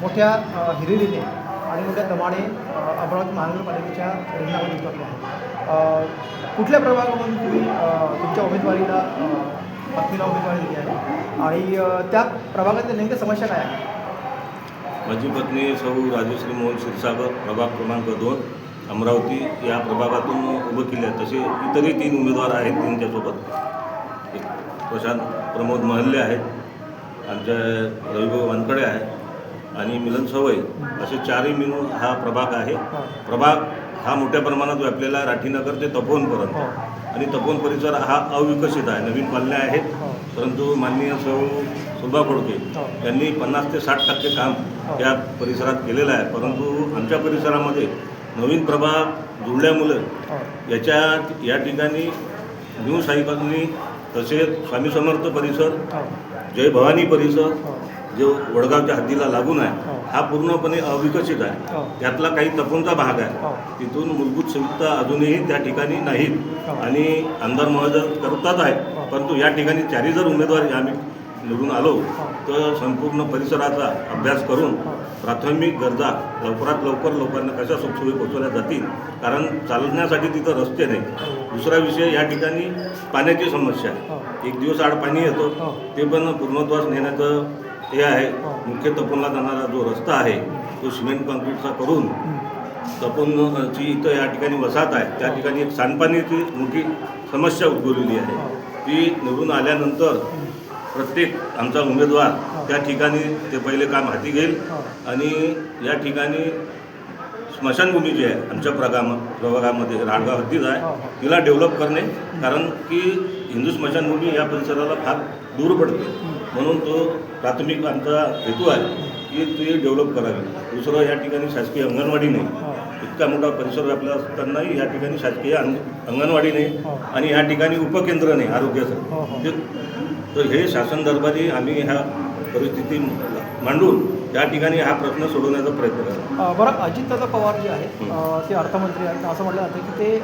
मोठ्या हिरिरीने आणि मोठ्या दमाने अमरावती महानगरपालिकेच्या रिंगणामध्ये उतरले आहे कुठल्या प्रभागामधून तुम्ही तुमच्या उमेदवारीला पत्नीला उमेदवारी दिली आहे? आणि त्या प्रभागातल्या नेमक्या समस्या काय आहेत? माझी पत्नी सौ राजश्री मोहन क्षीरसागर प्रभाग क्रमांक दोन अमरावती या प्रभागातून उभं केले आहे तसे इतरही तीन उमेदवार आहेत त्यांच्यासोबत एक प्रशांत प्रमोद महल्ले आहेत. आमच्या रविभाऊ वानकडे आहे आणि मिलन सवय असे चारही मिळून हा प्रभाग आहे. प्रभाग हा मोठ्या प्रमाणात व्यापलेला राठीनगर ते तपोवनपर्यंत. आणि तपोवन परिसर हा अविकसित आहे नवीन पालण्या आहेत. परंतु माननीय सौ शोभा खोडके. यांनी पन्नास ते साठ टक्के काम. या परिसरात केलेलं आहे परंतु आमच्या परिसरामध्ये नवीन प्रभाग जुळल्यामुळे. याच्या या ठिकाणी न्यू कॉलनी तसेच स्वामी समर्थ परिसर. जय भवानी परिसर. जो वडगावच्या हद्दीला लागून आहे हो. हा पूर्णपणे अविकसित आहे हो. त्यातला काही तपोनचा भाग आहे हो. तिथून मूलभूत सुविधा अजूनही त्या ठिकाणी नाहीत. आणि आमदार महोदय करतात आहे हो. परंतु या ठिकाणी चारही जर उमेदवार आम्ही निवडून आलो. तर संपूर्ण परिसराचा अभ्यास करून. प्राथमिक गरजा लवकरात लवकर लोकांना कशा सुखसोयी पोहोचवल्या जातील कारण चालण्यासाठी तिथं रस्ते नाही. दुसरा विषय या ठिकाणी पाण्याची समस्या आहे. एक दिवस आड पाणी येतो. ते पण पूर्णत्वास नेण्याचं हे आहे मुख्य तपोनला जाणारा जो रस्ता आहे तो सिमेंट कॉन्क्रीटचा करून हं. इथं या ठिकाणी वसाहत आहे त्या ठिकाणी एक सांडपाण्याची मोठी समस्या उद्भवलेली आहे ती निवडून आल्यानंतर प्रत्येक आमचा उमेदवार त्या ठिकाणी ते पहिले काम हाती घेईल आणि या ठिकाणी स्मशानभूमी जी आहे आमच्या प्रगाम प्रभागामध्ये राडगाव हद्दीत हो, आहे हो. तिला डेव्हलप करणे कारण की हिंदू स्मशानभूमी या परिसराला फार दूर पडते म्हणून तो प्राथमिक आमचा हेतू आहे की ती डेव्हलप करावी दुसरं या ठिकाणी शासकीय अंगणवाडी नाही हो. इतका मोठा परिसर व्यापला असतानाही या ठिकाणी शासकीय अंग अंगणवाडी हो. नाही आणि या ठिकाणी उपकेंद्र नाही आरोग्याचं हो, हो. तर हे शासन दरबारी आम्ही ह्या परिस्थिती मांडून त्या ठिकाणी हा प्रश्न सोडवण्याचा प्रयत्न करा. बरं अजितदादा पवार जे आहेत ते अर्थमंत्री आहेत. असं म्हटलं जातं की ते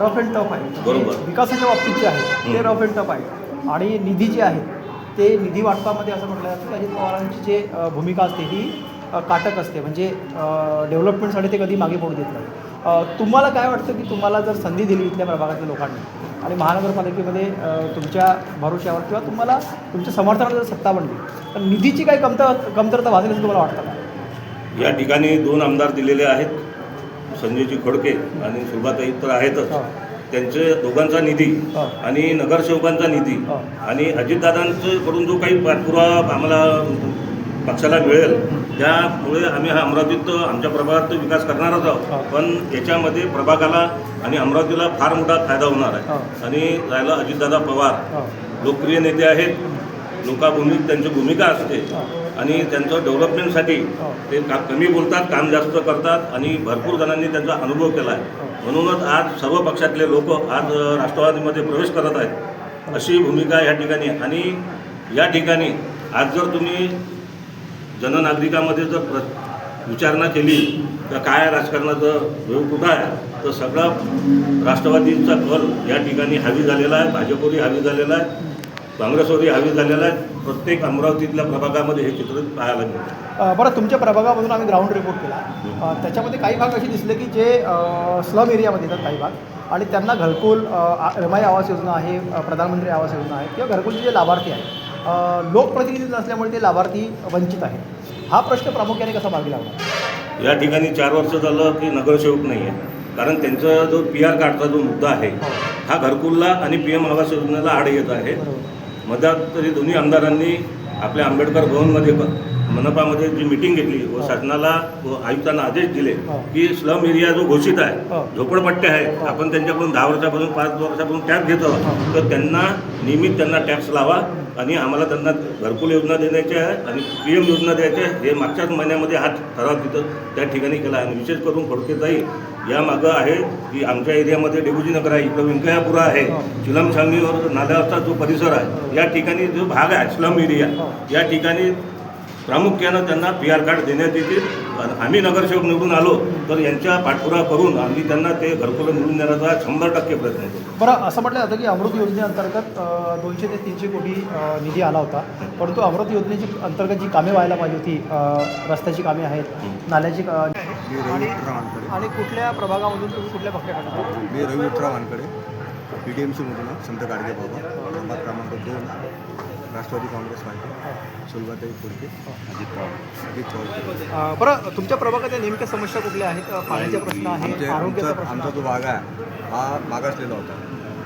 रफ अँड टफ आहे म्हणजे बरोबर. विकासाच्या बाबतीत जे आहे ते. रफ अँड टफ आहे आणि निधी जे आहेत ते निधी वाटपामध्ये असं म्हटलं जातं की अजित पवारांची जे भूमिका असते ही काटक असते. म्हणजे डेव्हलपमेंटसाठी ते कधी मागे पडू देत नाही तुम्हाला काय वाटतं की तुम्हाला जर संधी दिली इथल्या प्रभागातल्या लोकांनी आणि महानगरपालिकेमध्ये तुमच्या भरोश्यावर किंवा तुम्हाला तुमच्या समर्थनावर जर सत्ता बनली तर निधीची काही कमतर कमतरता भासेल असं तुम्हाला वाटतं का या ठिकाणी दोन आमदार दिलेले आहेत संजयजी खोडके आणि सुभाताई तर आहेतच हो. त्यांचे दोघांचा निधी हो. आणि नगरसेवकांचा निधी हो. आणि अजितदादांकडून जो काही पाठपुरावा आम्हाला पक्षाला मिळेल त्यामुळे आम्ही हा अमरावतीत आमच्या प्रभागात तो विकास करणारच. आहोत पण याच्यामध्ये प्रभागाला आणि अमरावतीला फार मोठा फायदा होणार. आहे आणि राहिला अजितदादा पवार. लोकप्रिय नेते आहेत लोकाभूमी त्यांची भूमिका असते. आणि त्यांचं डेव्हलपमेंटसाठी. ते का कमी बोलतात काम जास्त करतात आणि भरपूर जणांनी त्यांचा अनुभव केला आहे. म्हणूनच आज सर्व पक्षातले लोक आज राष्ट्रवादीमध्ये प्रवेश करत आहेत अशी भूमिका या ठिकाणी. आणि या ठिकाणी आज जर तुम्ही जननागरिकामध्ये जर प्र विचारणा केली तर काय राजकारणाचं वेळ कुठं आहे? तर सगळा राष्ट्रवादीचा कल या ठिकाणी हावी झालेला आहे भाजपवरही हावी झालेला आहे काँग्रेसवरही हावी झालेला आहे. प्रत्येक अमरावतीतल्या प्रभागामध्ये हे चित्र पाहायला मिळतं. बरं तुमच्या प्रभागामधून आम्ही ग्राउंड रिपोर्ट केला. त्याच्यामध्ये काही भाग असे दिसले की जे स्लम एरियामध्ये येतात काही भाग. आणि त्यांना घरकुल रमाई आवास योजना आहे प्रधानमंत्री आवास योजना आहे किंवा घरकुलचे जे लाभार्थी आहेत. लोकप्रतिनिधी नसल्यामुळे ते लाभार्थी वंचित आहेत. हा प्रश्न प्रामुख्याने कसा मार्गी लागला? या ठिकाणी चार वर्ष झालं की नगरसेवक नाही आहे कारण त्यांचा जो पी आर कार्डचा जो मुद्दा आहे हा. घरकुलला आणि पी एम आवास योजनेला आड येत आहे. मधात तरी दोन्ही आमदारांनी आपल्या आंबेडकर भवनमध्ये क- मनपामध्ये जी मिटिंग घेतली व. शासनाला व आयुक्तांना आदेश दिले. की स्लम एरिया जो घोषित. आहे झोपडपट्ट्या आहेत. आपण त्यांच्याकडून दहा वर्षापासून पाच वर्षापासून टॅक्स घेतो. तर त्यांना नियमित त्यांना टॅक्स लावा आणि आम्हाला त्यांना घरकुल योजना देण्याची आहे आणि पी एम योजना द्यायची आहे हे मागच्याच महिन्यामध्ये हा ठराव तिथं त्या ठिकाणी केला आणि विशेष करून खोडकेताई या मागं आहे की आमच्या एरियामध्ये डेबुजी नगर आहे इकडं व्यंकय्यापुरा आहे. चिलम छावणीवर नाल्यावरचा जो परिसर आहे या ठिकाणी जो भाग आहे स्लम एरिया. या ठिकाणी प्रामुख्यानं त्यांना पी आर कार्ड देण्यात येतील. आणि आम्ही नगरसेवक निवडून आलो तर यांच्या पाठपुरावा करून आम्ही त्यांना ते घरकुलं मिळवून देण्याचा शंभर टक्के प्रयत्न करू. बरं असं म्हटलं जातं की अमृत योजनेअंतर्गत दोनशे ते तीनशे कोटी निधी आला होता. परंतु अमृत योजनेची अंतर्गत जी कामे व्हायला पाहिजे होती रस्त्याची कामे आहेत नाल्याची आणि कुठल्या प्रभागामधून तुम्ही कुठल्या पक्षाकडे मी Ravi Wankhade P D M सीमधून Sant Gadge Baba क्रमांक दोन. राष्ट्रवादी काँग्रेस पार्टी सुलभाताई फुडके अजित पवार. अजित अ, बरं तुमच्या प्रभागाच्या नेमक्या समस्या कुठल्या आहेत? पाण्याचे प्रश्न आहे आमचे आरोग्याचा आमचा प्रश्न आमचा जो भाग आहे हा मागासलेला होता.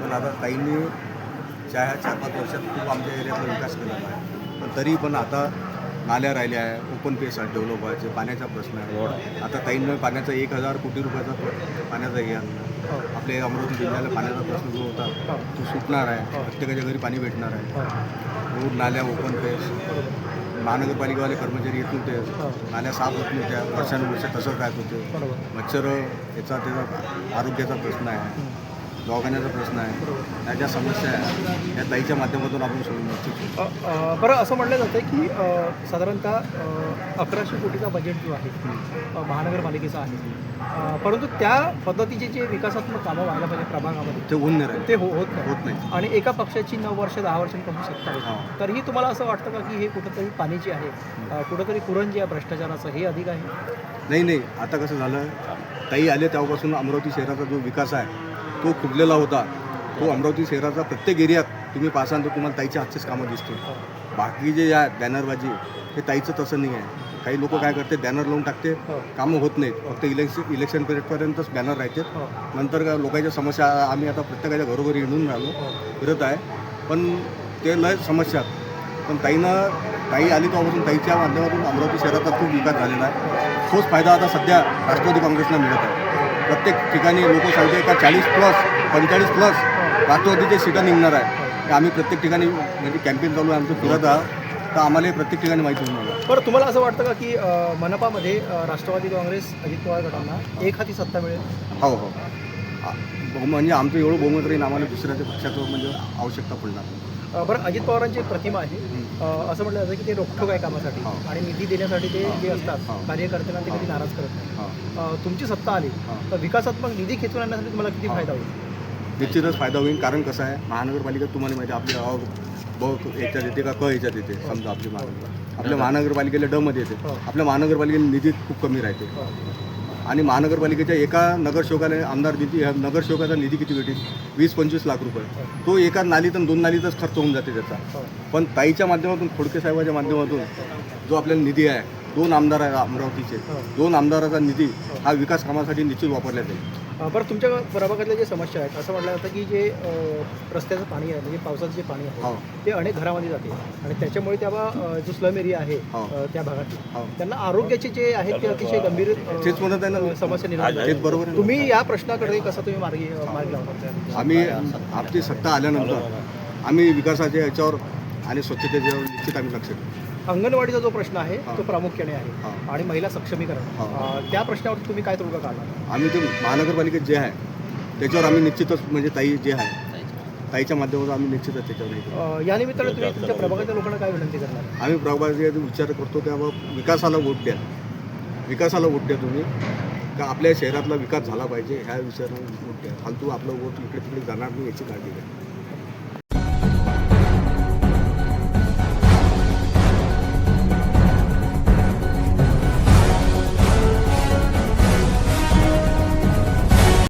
पण आता ताईंनी चार चार पाच वर्षात खूप आमच्या एरियातला विकास केलेला आहे. पण तरी पण आता नाल्या राहिल्या आहे ओपन पेस आहेत डेव्हलप व्हायचे पाण्याचा प्रश्न आहे. आता ताईंमुळे पाण्याचा एक हजार कोटी रुपयाचा पाण्याचा हे आणलं आपल्या अमरावती जिल्ह्याला पाण्याचा प्रश्न जो होता तो सुटणार आहे. प्रत्येकाच्या घरी पाणी भेटणार आहे. रोड नाल्या ओपन पेस महानगरपालिकावाले कर्मचारी येत नव्हते नाल्या साफ होत नव्हत्या. वर्षानुवर्ष तसंच राहत होते. मच्छर याचा त्याचा आरोग्याचा प्रश्न आहे. दवाखान्याचा प्रश्न आहे. त्या ज्या समस्या आहे त्या ताईच्या माध्यमातून आपण सोडून इच्छितो. बरं असं म्हटलं जातं की अ, साधारणतः अकराशे कोटीचा बजेट जो आहे अ, महानगरपालिकेचा आहे. अ, परंतु त्या पद्धतीचे जे विकासात्मक कामं व्हायला पाहिजे प्रभागामध्ये ते होऊन नाही राहिले. ते हो होत नाही. होत नाही. आणि एका पक्षाची नऊ वर्ष दहा वर्षांपासून सत्ता हो. होती तरीही तुम्हाला असं वाटतं का की हे कुठंतरी पाणी जे आहे अ, कुठंतरी कुरण जे आहे भ्रष्टाचाराचं हे अधिक आहे? नाही नाही. आता कसं झालं? ताई आले तेव्हापासून अमरावती शहराचा जो विकास आहे तो खुबलेला होता. तो अमरावती शहराचा प्रत्येक एरियात तुम्ही पाहसाल तर तुम्हाला ताईच्या हातचेच कामं दिसतील. बाकी जे आहे बॅनरबाजी हे ताईचं तसं नाही आहे. काही लोक काय करते बॅनर लावून टाकते. कामं होत नाहीत. फक्त इलेक्शन इलेक्शन पिरियडपर्यंतच बॅनर राहते. नंतर का लोकांच्या समस्या आम्ही आता प्रत्येकाच्या घरोघरी हिंडून राहिलो. फिरत आहे. पण ते लय समस्या. आहेत. पण ताईनं ताई आली तेव्हापासून ताईच्या माध्यमातून अमरावती शहराचा खूप विकास झालेला आहे. तोच फायदा आता सध्या राष्ट्रवादी काँग्रेसला मिळत आहे. प्रत्येक ठिकाणी लोक सांगते का चाळीस प्लस पंचेचाळीस प्लस राष्ट्रवादीचे सीटं निघणार आहे आम्ही प्रत्येक ठिकाणी म्हणजे कॅम्पेन चालू आहे आमचं फिरत आहोत. तर आम्हाला प्रत्येक ठिकाणी माहिती होऊन आलं बरं तुम्हाला असं वाटतं का की मनपामध्ये राष्ट्रवादी काँग्रेस अजित पवार गटांना एक हाती सत्ता मिळेल? हो हो. म्हणजे आमचं एवढं बहुमत राहील आम्हाला दुसऱ्याच्या पक्षाचं म्हणजे आवश्यकता पडणार बरं अजित पवारांची प्रतिमा आहे असं म्हटलं जातं की ते रोखठोक आहे कामासाठी हो. आणि निधी देण्यासाठी ते जे असतात हो. कार्यकर्त्यांना ते कधी हो. नाराज करत नाही हा तुमची सत्ता आली हा. तर विकासात्मक निधी खेचून आणण्यासाठी तुम्हाला किती हा. फायदा होईल निश्चितच फायदा होईल कारण कसं आहे महानगरपालिकेत तुम्हाला माहिती आहे, आपली अ, ब याच्यात येते का क याच्यात येते समजा आपली महानगर आपल्या महानगरपालिकेला ड मध्ये येते हो. आपल्या महानगरपालिकेला निधी खूप कमी राहते हो. आणि महानगरपालिकेच्या एका नगरसेवकाने आमदार निधी नगरसेवकाचा निधी किती भेटेल? वीस पंचवीस लाख रुपये. तो एका नालीत आणि दोन नालीतच खर्च होऊन जाते त्याचा. पण ताईच्या माध्यमातून खोडके साहेबाच्या माध्यमातून जो आपल्याला निधी आहे दोन आमदार आहे अमरावतीचे दोन आमदाराचा निधी हा विकास कामासाठी निश्चित वापरला जाईल बरं तुमच्या प्रभागातल्या जे समस्या आहेत असं म्हटलं जातं की जे रस्त्याचं पाणी आहे म्हणजे पावसाचं जे पाणी हो. आहे ते अनेक घरामध्ये जाते आणि त्याच्यामुळे त्या जो स्लम एरिया आहे हो. त्या भागातली हो. त्यांना आरोग्याचे जे आहेत ते अतिशय गंभीर आहे समस्या निर्माण. बरोबर आहे. तुम्ही या प्रश्नाकडे कसं तुम्ही मार्गी मार्ग लावता आम्ही आपली सत्ता आल्यानंतर आम्ही विकासाच्या याच्यावर आणि स्वच्छतेच्या याच्यावर निश्चित आम्ही लक्ष देऊ अंगणवाडीचा जो प्रश्न आहे हा. तो प्रामुख्याने आहे. हा. आणि महिला सक्षमीकरण. हा. त्या प्रश्नावर तुम्ही काय तोडगा काढणार? आम्ही ते महानगरपालिकेत जे आहे त्याच्यावर आम्ही निश्चितच म्हणजे ताई जे आहे ताईच्या. माध्यमातून आम्ही निश्चितच त्याच्यावर हे करू. अ, या निमित्ताने तुम्ही तुमच्या प्रभागाच्या लोकांना काय विनंती करणार? आम्ही प्रभागाचे विचार करतो की बाबा विकासाला वोट द्या. विकासाला वोट द्या तुम्ही. का आपल्या शहरातला विकास झाला पाहिजे ह्या विचाराने वोट द्या. फालतू आपलं वोट इकडे तिकडे जाणार नाही याची काळजी घ्या.